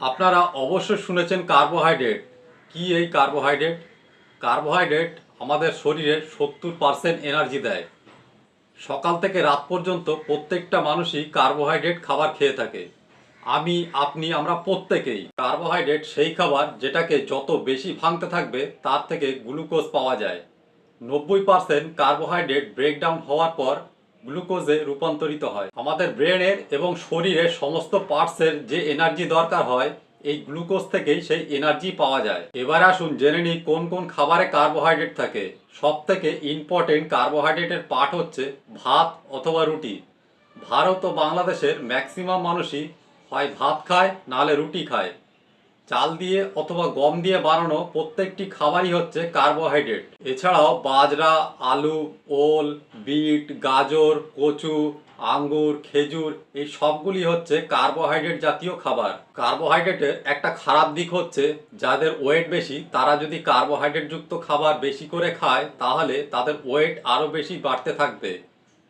আপনারা অবশ্যই শুনেছেন কার্বোহাইড্রেট। কি এই কার্বোহাইড্রেট? কার্বোহাইড্রেট আমাদের শরীরে সত্তর পার্সেন্ট এনার্জি দেয়। সকাল থেকে রাত পর্যন্ত প্রত্যেকটা মানুষই কার্বোহাইড্রেট খাবার খেয়ে থাকে। আমি, আপনি, আমরা প্রত্যেকেই কার্বোহাইড্রেট সেই খাবার যেটাকে যত বেশি ভাঙতে থাকবে তার থেকে গ্লুকোজ পাওয়া যায়। নব্বই পার্সেন্ট কার্বোহাইড্রেট ব্রেকডাউন হওয়ার পর গ্লুকোজে রূপান্তরিত হয়। আমাদের ব্রেনের এবং শরীরের সমস্ত পার্টসের যে এনার্জি দরকার হয়, এই গ্লুকোজ থেকেই সেই এনার্জি পাওয়া যায়। এবার আসুন জেনে নিই কোন কোন খাবারে কার্বোহাইড্রেট থাকে। সব থেকে ইম্পর্টেন্ট কার্বোহাইড্রেটের পার্ট হচ্ছে ভাত অথবা রুটি। ভারত ও বাংলাদেশের ম্যাক্সিমাম মানুষই হয় ভাত খায়, নাহলে রুটি খায়। চাল দিয়ে অথবা গম দিয়ে বানানো প্রত্যেকটি খাবারই হচ্ছে কার্বোহাইড্রেট। এছাড়াও বাজরা, আলু, ওল, বিট, গাজর, কচু, আঙ্গুর, খেজুর, এই সবগুলি হচ্ছে কার্বোহাইড্রেট জাতীয় খাবার। কার্বোহাইড্রেটের একটা খারাপ দিক হচ্ছে, যাদের ওয়েট বেশি, তারা যদি কার্বোহাইড্রেট যুক্ত খাবার বেশি করে খায়, তাহলে তাদের ওয়েট আরও বেশি বাড়তে থাকবে।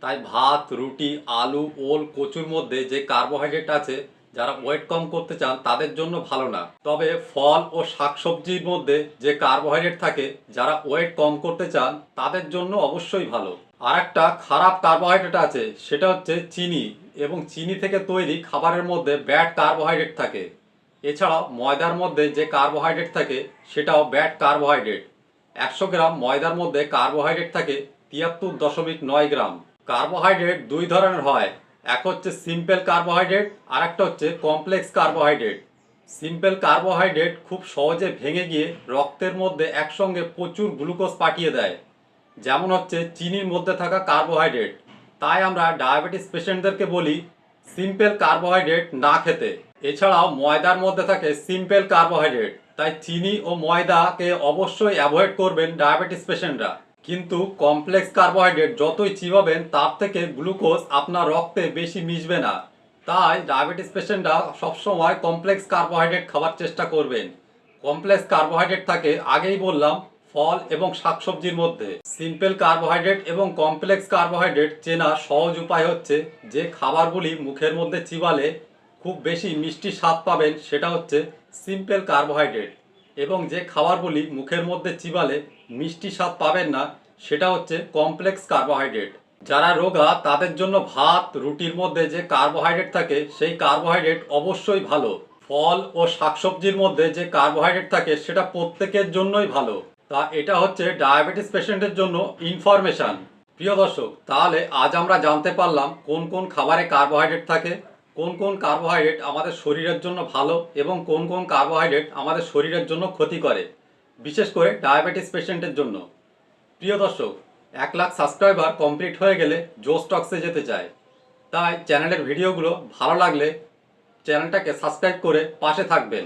তাই ভাত, রুটি, আলু, ওল, কচুর মধ্যে যে কার্বোহাইড্রেট আছে যারা ওয়েট কম করতে চান, তাদের জন্য ভালো না। তবে ফল ও শাকসবজির মধ্যে যে কার্বোহাইড্রেট থাকে, যারা ওয়েট কম করতে চান, তাদের জন্য অবশ্যই ভালো। আর একটা খারাপ কার্বোহাইড্রেট আছে, সেটা হচ্ছে চিনি। এবং চিনি থেকে তৈরি খাবারের মধ্যে ব্যাড কার্বোহাইড্রেট থাকে। এছাড়াও ময়দার মধ্যে যে কার্বোহাইড্রেট থাকে, সেটাও ব্যাড কার্বোহাইড্রেট একশো গ্রাম ময়দার মধ্যে কার্বোহাইড্রেট থাকে তিয়াত্তর দশমিক নয় গ্রাম। কার্বোহাইড্রেট দুই ধরনের হয়। এক হচ্ছে সিম্পল কার্বোহাইড্রেট আর একটা হচ্ছে কমপ্লেক্স কার্বোহাইড্রেট সিম্পল কার্বোহাইড্রেট খুব সহজে ভেঙে গিয়ে রক্তের মধ্যে একসঙ্গে প্রচুর গ্লুকোজ পাঠিয়ে দেয়। যেমন হচ্ছে চিনির মধ্যে থাকা কার্বোহাইড্রেট তাই আমরা ডায়াবেটিস পেশেন্টদেরকে বলি সিম্পল কার্বোহাইড্রেট না খেতে। এছাড়াও ময়দার মধ্যে থাকে সিম্পল কার্বোহাইড্রেট তাই চিনি ও ময়দাকে অবশ্যই অ্যাভয়েড করবেন ডায়াবেটিস পেশেন্টরা কিন্তু কমপ্লেক্স কার্বোহাইড্রেট যতই চিবাবেন, তার থেকে গ্লুকোজ আপনার রক্তে বেশি মিশবে না। তাই ডায়াবেটিস পেশেন্টরা সবসময় কমপ্লেক্স কার্বোহাইড্রেট খাবার চেষ্টা করবেন। কমপ্লেক্স কার্বোহাইড্রেট থাকে, আগেই বললাম, ফল এবং শাকসবজির মধ্যে। সিম্পল কার্বোহাইড্রেট এবং কমপ্লেক্স কার্বোহাইড্রেট চেনা সহজ উপায় হচ্ছে, যে খাবারগুলি মুখের মধ্যে চিবালে খুব বেশি মিষ্টি স্বাদ পাবেন, সেটা হচ্ছে সিম্পল কার্বোহাইড্রেট। এবং যে খাবারগুলি মুখের মধ্যে চিবালে মিষ্টি স্বাদ পাবেন না, সেটা হচ্ছে কমপ্লেক্স কার্বোহাইড্রেট যারা রোগা, তাদের জন্য ভাত, রুটির মধ্যে যে কার্বোহাইড্রেট থাকে, সেই কার্বোহাইড্রেট অবশ্যই ভালো। ফল ও শাকসবজির মধ্যে যে কার্বোহাইড্রেট থাকে, সেটা প্রত্যেকের জন্যই ভালো। তা এটা হচ্ছে ডায়াবেটিস পেশেন্টের জন্য ইনফরমেশন প্রিয় দর্শক, তাহলে আজ আমরা জানতে পারলাম কোন কোন খাবারে কার্বোহাইড্রেট থাকে কোন কোন কার্বোহাইড্রেট আমাদের শরীরের জন্য ভালো এবং কোন কোন কার্বোহাইড্রেট আমাদের শরীরের জন্য ক্ষতি করে বিশেষ করে ডায়াবেটিস পেশেন্টের জন্য। প্রিয় দর্শক, এক লাখ সাবস্ক্রাইবার কমপ্লিট হয়ে গেলে জোস্টক্সে যেতে চায়। তাই চ্যানেলের ভিডিওগুলো ভালো লাগলে চ্যানেলটাকে সাবস্ক্রাইব করে পাশে থাকবেন।